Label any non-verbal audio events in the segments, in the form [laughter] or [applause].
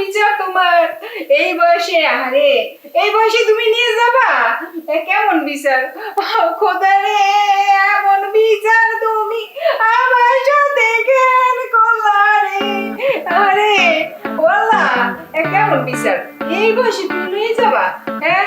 বিচার তোমার। এই বয়সে আরে এই বয়সে তুমি নিয়ে যাবা? কেমন বিচার? খোদা রে, এমন বিচার তুমি আমার সাথে কেন করলা রে? আরে বললা কেমন বিচার? এই বয়সে তুমি নিয়ে যাবা হ্যাঁ?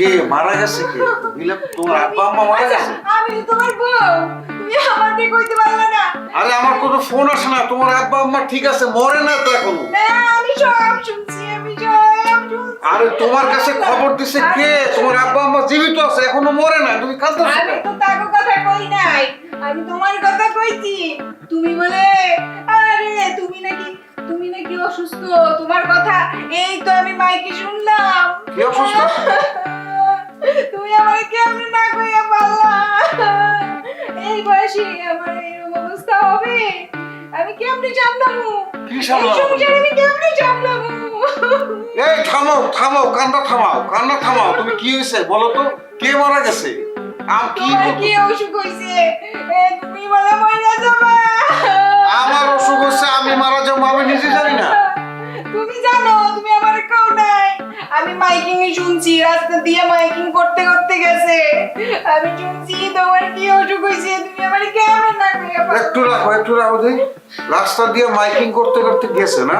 কে মারা গেছে কে? বিলে তোমার আব্বা আম্মা মারা আচ্ছা, গেছে? আমি তো তোমার বউ। তুমি আমাকে কইতে পারলে না। আরে আমার কোনো ফোন আসে না তোমার আব্বা আম্মা ঠিক আছে মরে না তো এখনও। না আমি সব শুনছি আমি সব শুনছি। আরে তোমার কাছে খবর দিছে কে? তোমার আব্বা আম্মা জীবিত আছে এখনও মরে না তুমি কাঁদতেছো আমি তো তাকে কথা কই নাই আমি তোমার কথা কইছি। তুমি বলে আরে তুমি নাকি তুমি নাকি অসুস্থ তোমার কথা এই তো আমি মাইকে শুনলাম। কি অসুস্থ? [laughs] তুমি আমাকে কেমনে না কইয়া পারলা? এই বয়সে আমার এরকম অবস্থা হবে? আমি কেমনে জানলামু কি? সংসার আমি কেমনে এই থামাও থামো কান্না থামাও কান্না থামাও। তুমি কি হয়েছে বলো তো? কে মারা গেছে? আমি কি? কি অসুখ হইছে রাস্তা দিয়ে মাইকিং করতে করতে গেছে। আমি শুনছি তোমার কি অসুখ হয়েছে? তুমি আমার কেমন না একটু রাখো একটু রাখো দেই রাস্তা দিয়ে মাইকিং করতে করতে গেছে না?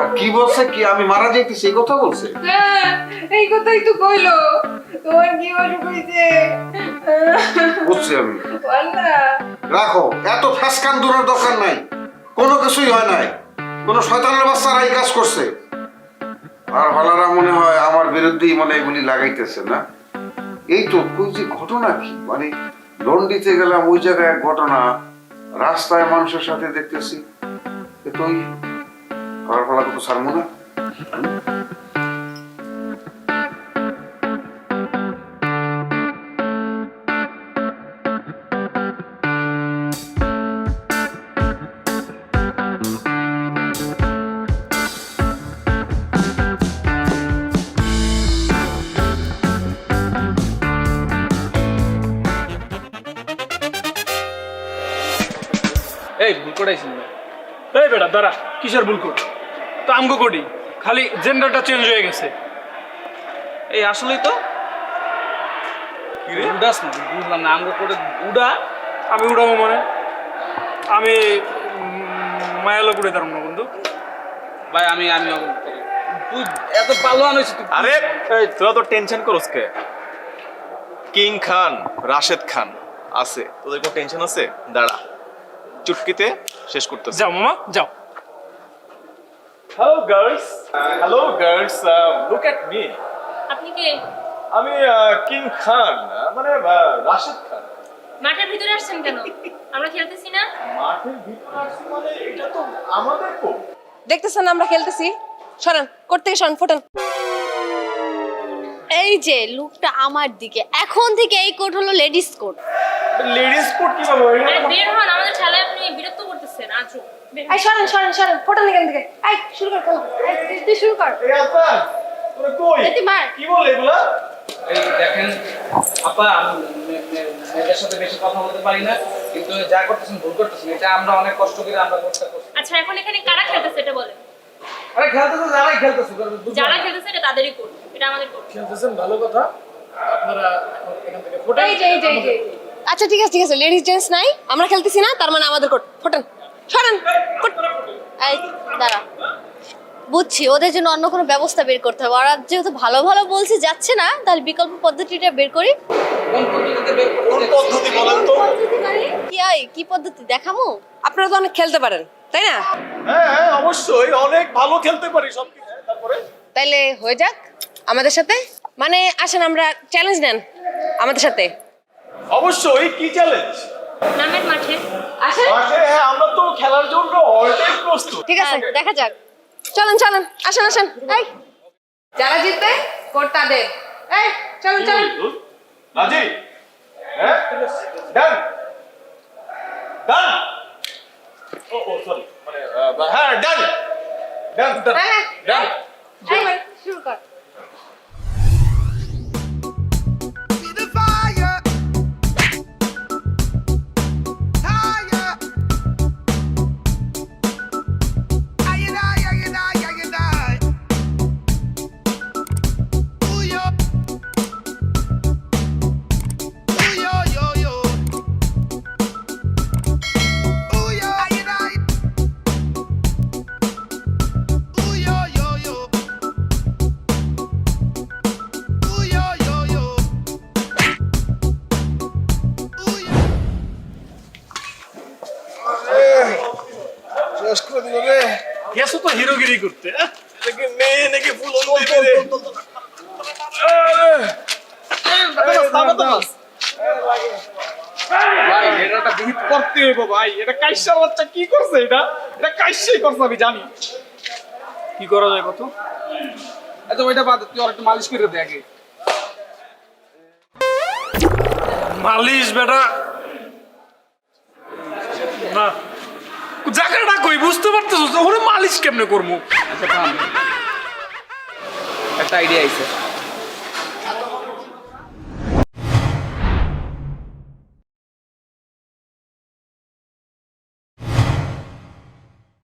আর কি বলছে কি? আমি মারা যাইতেছি এই কথা বলছে? হ্যাঁ, এই কথাই তো কইলো। তোমার কি অসুখ হয়েছে? বুঝছি আমি। রাখো এত ফ্যাসকান দূরের দরকার নাই। কোনো কিছুই হয় নাই। কোনো শয়তানের বাচ্চারা এই কাজ করছে। আর ভালারা মনে হয় আমার বিরুদ্ধেই মানে এগুলি লাগাইতেছে, না? এই তো যে ঘটনা কি? মানে লন্ডিতে গেলাম, ওই জায়গায় ঘটনা, রাস্তায় মানুষের সাথে দেখতেছি। এ তো ওই আর ভালা তো সারমো না এই ভুল করাইছি এই বেটা দাঁড়া কিসের ভুল কর তো আমগো করি খালি জেন্ডারটা চেঞ্জ হয়ে গেছে। এই আসলেই তো। উড়াস না বুঝলাম না আমগো করে উড়া আমি উড়াবো মানে? আমি মায়ালো করে দাঁড়াবো না বন্ধু। ভাই আমি আমি তুই এত পালোয়ান হয়েছিস তুই আরে তোরা তো টেনশন করস কে? কিং খান রাশেদ খান আছে। তোদের কোনো টেনশন আছে? দাঁড়া। চুটকিতে শেষ করতেছে। যাও মামা যাও। Hello girls hello girls look at me আপনি কে? আমি কিং খান মানে রাশেদ খান মাঠের ভিতরে আসছেন কেন? আমরা খেলতেছি না? মাঠের ভিতরে আসছি মানে এটা তো আমাদের কোর্ট দেখতেছেন আমরা খেলতেছি? সরান করতে সরান ফোটান। এই যে লুকটা আমার দিকে। এখন থেকে এই কোড হলো লেডিস কোড লেডিস কোর্ট কীভাবে হয়? আরে বের হন আমাদের খেলায় আপনি বিরক্ত করতেছেন আজু। এই সরান সরান সরান ফোটান এখান থেকে। এই শুরু কর খেলা এই, তুই- শুরু কর। এই আপা তোরা কই? এই মার। কি বলে এগুলা? এই দেখেন আপা মেয়েদের সাথে বেশি কথা বলতে পারি না কিন্তু যা করতেছেন ভুল করতেছেন। এটা আমরা অনেক কষ্ট করে আমরা করতে করছি। আচ্ছা এখন এখানে কারা খেলতেছে এটা বলেন। আরে খেলতেছে যারাই খেলতেছে যারা খেলতেছে এটা তাদেরই কোড এটা আমাদের কোড খেলতেছেন ভালো কথা। আপনারা এখান থেকে যে এই যে এই যে। আচ্ছা ঠিক আছে ঠিক আছে লেডিস জেন্টস নাই আমরা খেলতেছি না তার মানে আমাদের কোট ফোটান সরান কোট এই দাঁড়া। বুঝছি ওদের জন্য অন্য কোনো ব্যবস্থা বের করতে হবে ওরা যেহেতু ভালো ভালো বলছে যাচ্ছে না তাহলে বিকল্প পদ্ধতিটা বের করি। তো? কি হয় কি পদ্ধতি? দেখামু? আপনারা তো অনেক খেলতে পারেন তাই না? হ্যাঁ হ্যাঁ অবশ্যই অনেক ভালো খেলতে পারি সব কিছু তারপরে? তাইলে হয়ে যাক আমাদের সাথে। মানে আসেন আমরা চ্যালেঞ্জ নেন আমাদের সাথে। অবশ্যই কি চ্যালেঞ্জ নামের মাঠে। আসেন। মাঠে হ্যাঁ আমরা তো খেলার জন্য অলরেডি প্রস্তুত। ঠিক আছে দেখা যাক। চলেন চলেন আসেন আসেন। এই যারা জিতবে কোট তাদের এই চলেন চলেন। রাজি হ্যাঁ ডান। ডান। ও ও সরি মানে হ্যাঁ ডান ডান। হ্যাঁ, হ্যাঁ। ডান। শেষ করে দিল রে গেছো তো হিরোগিরি করতে? নাকি মেয়ে নাকি ফুল ভাই এটা একটা বিহিত করতে হইব ভাই। এটা কাইসার বাচ্চা কি করছে এটা? এটা কাইসাই করছে আমি জানি। কি করা যায় কত? আচ্ছা ওইটা বাদ তুই আর একটু মালিশ করে দে আগে। মালিশ বেটা। না। জায়গাটা কই বুঝতে পারতেছ? ওরে মালিশ কেমনে করব? একটা আইডিয়া আইছে।